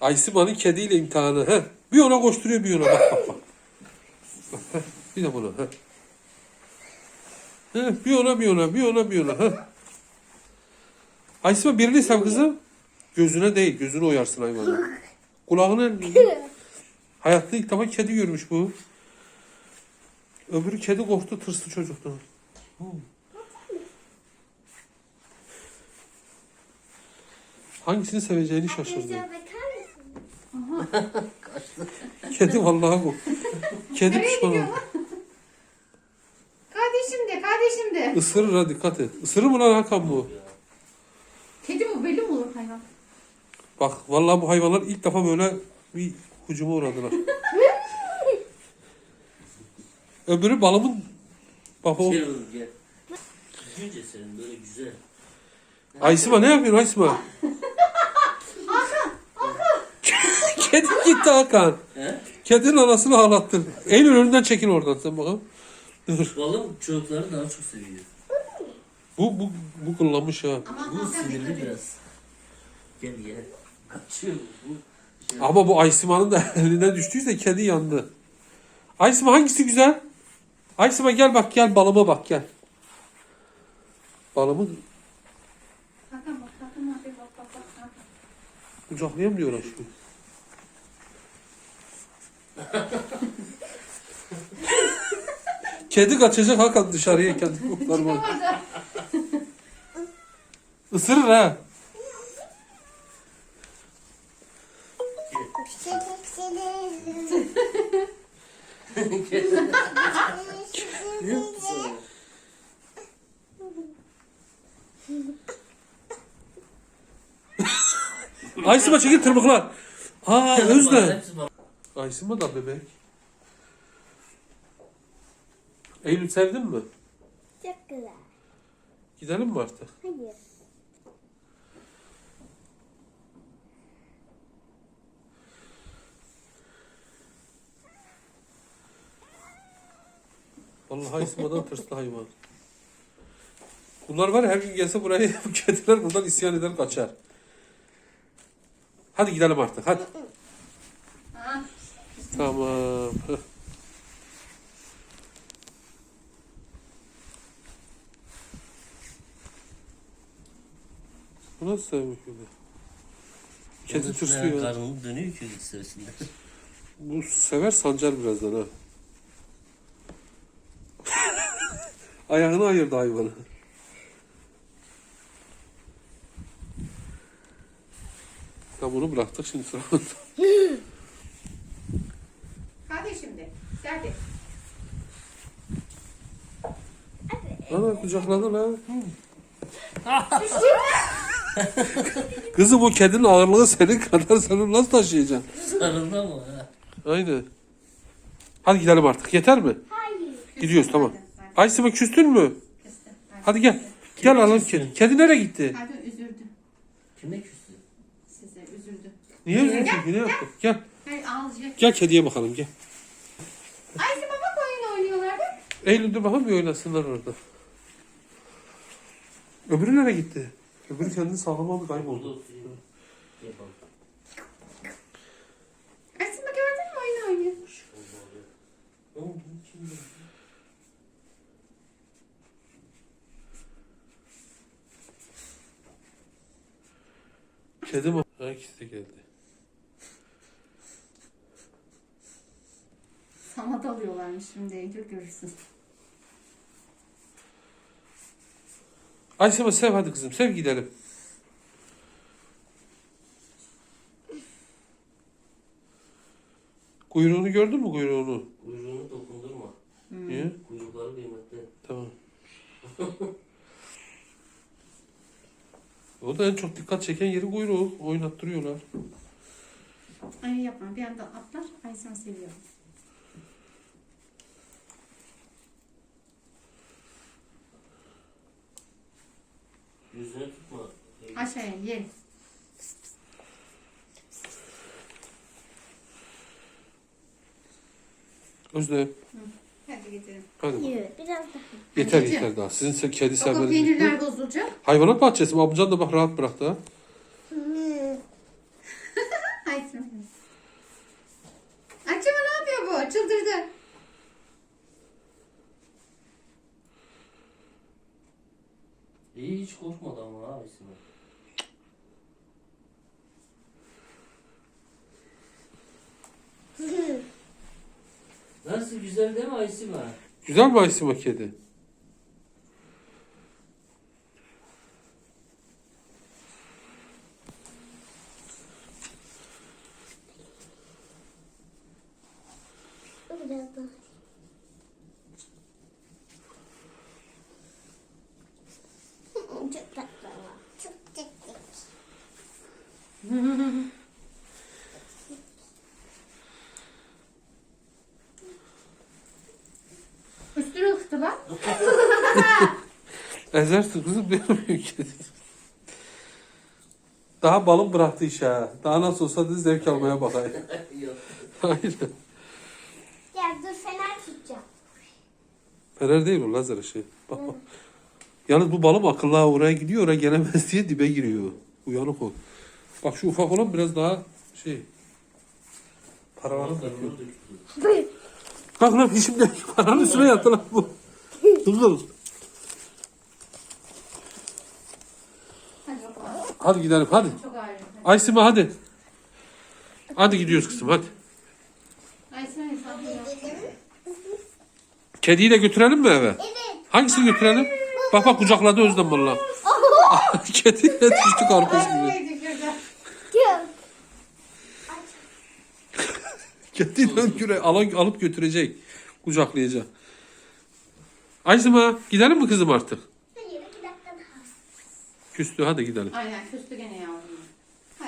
Aysima'nın kediyle imtihanı. He. Bir ona koşturuyor bir ona. Bak bak bak. Bak, heh. Bir de buna. He. He. Bir ona bir ona bir ona bir ona. He. Aysima birini sev kızım. Gözüne değil. Gözünü oyarsın hayvanı. Kulağına Hayatta ilk defa kedi görmüş bu. Öbürü kedi korktu tırstı çocuktan. Hmm. Hangisini seveceğini şaşırdı. Kedi vallahi bu. Kedi Nereye pişman gidiyor oldu. lan? Kardeşim de, kardeşim de. Isırır ha dikkat et. Isırır mı lan Hakan bu? Kedi mi belli mi olur hayvan? Bak vallahi bu hayvanlar ilk defa böyle bir hücuma uğradılar. Öbürü balımın bak o. Gel oğlum gel. Düzgünce senin böyle güzel. Aysima ne yapıyorsun Aysima? Kedi gitti Hakan. He? Kedinin anasını ağlattın. Eylül önünden çekil oradan sen bakalım. Dur. Balım çocukları daha çok seviyor. Bu, bu, bu kullanmış ha. Bu sinirli biraz. Gel gel. Kaçıyor bu. Şey, Ama bu Aysima'nın da eline düştüyse kedi yandı. Aysima hangisi güzel? Aysima gel bak gel balıma bak gel. Balımı Hakan bak, Hakan abi bak bak bak. Hakan. kucaklayamıyorlar şu. Kedi kaçacak Hakan dışarıya kendi kurtarmak. Orada. Isırır ha. Sana? Aysima çekil tırmıklar. Aa Özlem. Bana. Aysima da bebek. Eylül sevdin mi? Çok güzel. Gidelim mi artık? Hayır. Vallahi Aysima'dan tırstı hayvan. Bunlar var ya her gün gelse buraya bu kediler buradan isyan eder kaçar. Hadi gidelim artık hadi. Tamam. Heh. Bu nasıl sevmek öyle? Kedi Onun tırsıyor. Karnını dönüyor ki içerisinde. Bu sever sancar birazdan ha. Ayağını ayırdı hayvanı. Ya bunu bıraktık şimdi sıra. de. Ana kucakladı lan. Kızım bu kedinin ağırlığı senin kadar sen nasıl taşıyacaksın? Sarılma mı? ha? Aynen. Hadi gidelim artık. Yeter mi? Hayır. Gidiyoruz tamam. Aysima küstün mü? Hadi gel. Gel alalım kedi. Kedi nereye gitti? Hadi üzüldü. Kime küstü? Size üzüldü. Niye üzüldün? Ne yaptın? Gel. Hayır ağlayacak. Gel kediye bakalım gel. Bak. Eylül dur bakalım bir oynasınlar orada. Öbürü nereye gitti? Öbürü kendini sağlamadı Burada kayboldu. bak gördün mü oyun oynuyor. Oğlum, bu kim ya? Kedi mi? İkisi de geldi. Sana dalıyorlarmış şimdi Eylül görürsün. Aysima sev hadi kızım sev gidelim. Kuyruğunu gördün mü kuyruğunu? Kuyruğunu dokundurma. Niye? Kuyrukları kıymetli. Tamam. o da en çok dikkat çeken yeri kuyruğu. Oynattırıyorlar. Ay yapma bir anda atlar. Ay sen seviyorum. şeyin ye. Özde. Hadi gidelim. Hadi. bakalım. Evet biraz daha. Yeter yeter daha. Sizin se- kedi Bak o sevmeniz bitti. peynirler bozulacak. Hayvanat bahçesi mi? Amcan da bak rahat bırak da. Ay sen- Acaba ne yapıyor bu? Çıldırdı. İyi hiç korkmadı ama abisine. Güzel değil mi Aysima? Güzel mi Aysima kedi? Biraz daha. Çok tatlı ama. Çok tatlı. Ezersin kızım benim kedi. Daha balım bıraktı işe ha. Daha nasıl olsa da zevk almaya bakayım. Yok. Aynen. Ya dur fener tutacağım. Fener değil o lazer ışığı. Bak bak. Yalnız bu balım akıllı ha, oraya gidiyor oraya gelemez diye dibe giriyor. Uyanık o. Bak şu ufak olan biraz daha şey. Paralarını Ondan döküyor. onu döktü. Kalk lan şimdi paranın üstüne yattı lan bu. Dıngıl. Hadi bakalım. Hadi gidelim hadi. Çok ağrıyor. Aysima hadi. Hadi gidiyoruz kızım hadi. Ay sen hesabı yap. Kediyi de götürelim mi eve? Evet. Hangisini götürelim? Bak bak kucakladı Özlem valla. Kedi de düştü karpuz gibi. Kediyle göre alıp, alıp götürecek. Kucaklayacak. Aysima gidelim mi kızım artık? Hayır iki dakika daha. Küstü hadi gidelim. Aynen küstü gene yavrum.